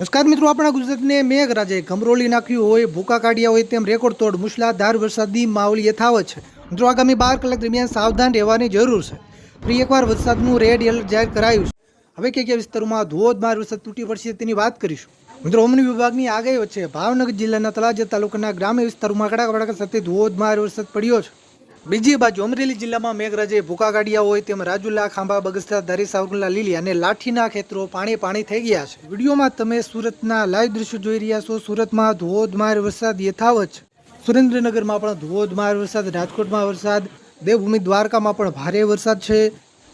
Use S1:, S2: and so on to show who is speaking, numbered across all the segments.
S1: નમસ્કાર મિત્રો, આપણા ગુજરાતને મેઘરાજાએ ગમરોળી નાખ્યું હોય, ભૂકા કાઢ્યા હોય તેમ રેકોર્ડ તોડ, મુશળધાર વરસાદી માહોલ યથાવત છે. મિત્રો, આગામી બાર કલાક દરમિયાન સાવધાન રહેવાની જરૂર છે. ફરી એકવાર વરસાદનું રેડ એલર્ટ જાહેર કરાયું છે. હવે કયા કયા વિસ્તારોમાં ધોધમાર વરસાદ તૂટી પડશે તેની વાત કરીશું. મિત્રો, હવામાન વિભાગની આગાહી વચ્ચે ભાવનગર જિલ્લાના તળાજા તાલુકાના ગ્રામ્ય વિસ્તારોમાં કડાક ભડાકા સાથે ધોધમાર વરસાદ પડ્યો છે. બીજી બાજુ અમરેલી જિલ્લામાં મેઘરાજે ભૂકા કાઢ્યા હોય તેમ રાજુલા, ખાંભા, બગસરા, ધારી, સાવરકુંડલા, લીલી અને લાઠીના ખેતરો પાણી પાણી થઈ ગયા છે. વિડીયોમાં તમે સુરતના લાઈવ દ્રશ્યો જોઈ રહ્યા છો. સુરતમાં ધોધમાર વરસાદ યથાવત સુરેન્દ્રનગરમાં પણ ધોધમાર વરસાદ, રાજકોટમાં વરસાદ, દેવભૂમિ દ્વારકામાં પણ ભારે વરસાદ છે.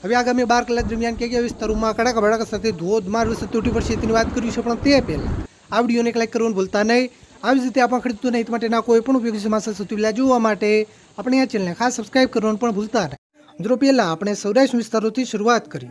S1: હવે આગામી બાર કલાક દરમિયાન કે કયા વિસ્તારોમાં કડાકા ભડાકા સાથે ધોધમાર વરસાદ તૂટી પડશે તેની વાત કરીશું, પણ તે પહેલાં આ વિડીયોને ક્લિક કરવાનું ભૂલતા નહીં. આવી જ રીતે આપણા ખેડૂતોને હિત માટેના કોઈ પણ ઉપયોગી સમાચાર સૌથી પહેલાં જોવા માટે આપણે આ ચેનલને ખાસ સબસ્ક્રાઇબ કરવાનું પણ ભૂલતા નહીં. મિત્રો, પહેલાં આપણે સૌરાષ્ટ્ર વિસ્તારોથી શરૂઆત કરીએ.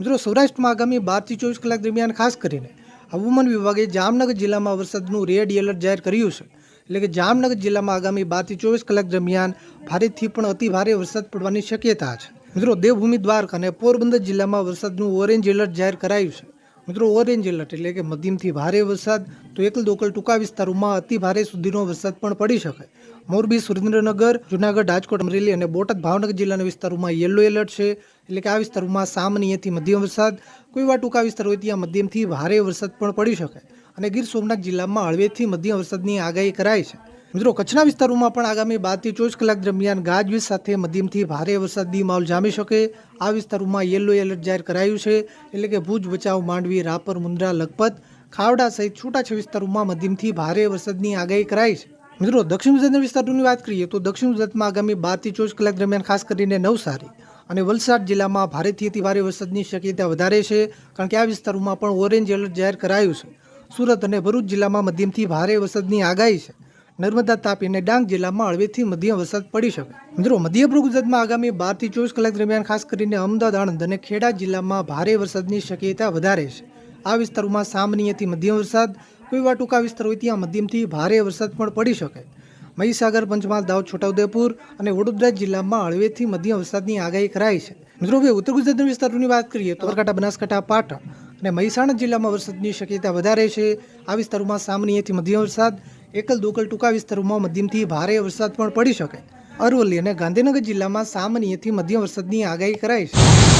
S1: મિત્રો, સૌરાષ્ટ્રમાં આગામી બારથી ચોવીસ કલાક દરમિયાન ખાસ કરીને હવામાન વિભાગે જામનગર જિલ્લામાં વરસાદનું રેડ એલર્ટ જાહેર કર્યું છે. એટલે કે જામનગર જિલ્લામાં આગામી બારથી ચોવીસ કલાક દરમિયાન ભારેથી પણ અતિ ભારે વરસાદ પડવાની શક્યતા છે. મિત્રો, દેવભૂમિ દ્વારકા અને પોરબંદર જિલ્લામાં વરસાદનું ઓરેન્જ એલર્ટ જાહેર કરાયું છે. મિત્રો ઓરેન્જ એલર્ટ એટલે કે મધ્યમથી ભારે વરસાદ, તો એકલ દોકલ ટૂંકા વિસ્તારોમાં અતિ ભારે સુધીનો વરસાદ પણ પડી શકે. મોરબી, સુરેન્દ્રનગર, જુનાગઢ, રાજકોટ, અમરેલી અને બોટાદ ભાવનગર જિલ્લાના વિસ્તારોમાં યલો એલર્ટ છે. એટલે કે આ વિસ્તારોમાં સામાન્યથી મધ્યમ વરસાદ. કોઈ વાર ટૂંકા વિસ્તાર હોય ત્યાં મધ્યમથી ભારે વરસાદ પણ પડી શકે. અને ગીર સોમનાથ જિલ્લામાં હળવેથી મધ્યમ વરસાદની આગાહી કરાઈ છે. મિત્રો, કચ્છના વિસ્તારોમાં પણ આગામી બારથી ચોવીસ કલાક દરમિયાન ગાજવીજ સાથે મધ્યમથી ભારે વરસાદી માહોલ જામી શકે. આ વિસ્તારોમાં યલો એલર્ટ જાહેર કરાયું છે. એટલે કે ભુજ બચાવ માંડવી, રાપર, મુન્દ્રા, લખપત, ખાવડા સહિત છૂટાછવાયા વિસ્તારોમાં મધ્યમથી ભારે વરસાદની આગાહી કરાઈ છે. મિત્રો, દક્ષિણ ગુજરાતના વિસ્તારોની વાત કરીએ તો દક્ષિણ ગુજરાતમાં આગામી બારથી ચોવીસ કલાક દરમિયાન ખાસ કરીને નવસારી અને વલસાડ જિલ્લામાં ભારેથી અતિ ભારે વરસાદની શક્યતા વધારે છે, કારણ કે આ વિસ્તારોમાં પણ ઓરેન્જ એલર્ટ જાહેર કરાયું છે. સુરત અને ભરૂચ જિલ્લામાં મધ્યમથી ભારે વરસાદની આગાહી છે. નર્મદા તાપી અને ડાંગ જિલ્લામાં હળવેથી મધ્યમ વરસાદ પડી શકે. મિત્રો, મધ્ય પૂર્વ ગુજરાતમાં આગામી બારથી ચોવીસ કલાક દરમિયાન ખાસ કરીને અમદાવાદ, આણંદ અને ખેડા જિલ્લામાં ભારે વરસાદની શક્યતા વધારે છે. આ વિસ્તારોમાં સામાન્યથી મધ્યમ વરસાદ, કોઈ વાર ટૂંકા વિસ્તાર હોય ત્યાં મધ્યમથી ભારે વરસાદ પણ પડી શકે. મહીસાગર, પંચમહાલ, દાહોદ, છોટાઉદેપુર અને વડોદરા જિલ્લામાં હળવેથી મધ્યમ વરસાદની આગાહી કરાઈ છે. મિત્રો, હવે ઉત્તર ગુજરાતના વિસ્તારોની વાત કરીએ તો સાબરકાંઠા બનાસકાંઠા, પાટણ અને મહેસાણા જિલ્લામાં વરસાદની શક્યતા વધારે છે. આ વિસ્તારોમાં સામાન્યથી મધ્યમ વરસાદ એકલ દોકલ ટૂંકા વિસ્તારોમાં મધ્યમથી ભારે વરસાદ પણ પડી શકે. અરવલ્લી અને ગાંધીનગર જિલ્લામાં સામાન્યથી મધ્યમ વરસાદની આગાહી કરાઈ છે.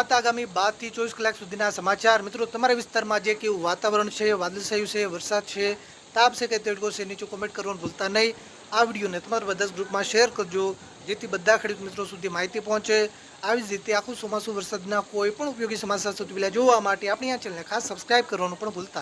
S1: વાત આગામી બારથી ચોવીસ કલાક સુધીના સમાચાર. મિત્રો, તમારા વિસ્તારમાં જે કેવું વાતાવરણ છે, વાદળછાયું છે, વરસાદ છે, તાપ છે કે તેડકો છે, નીચે કોમેન્ટ કરવાનું ભૂલતા નહીં. આ વિડીયોને તમારા બધા ગ્રુપમાં શેર કરજો, જેથી બધા ખેડૂત મિત્રો સુધી માહિતી પહોંચે. આવી જ રીતે આખું ચોમાસું વરસાદના કોઈ પણ ઉપયોગી સમાચાર સુધી પહેલાં જોવા માટે આપણી આ ચેનલને ખાસ સબસ્ક્રાઇબ કરવાનું પણ ભૂલતા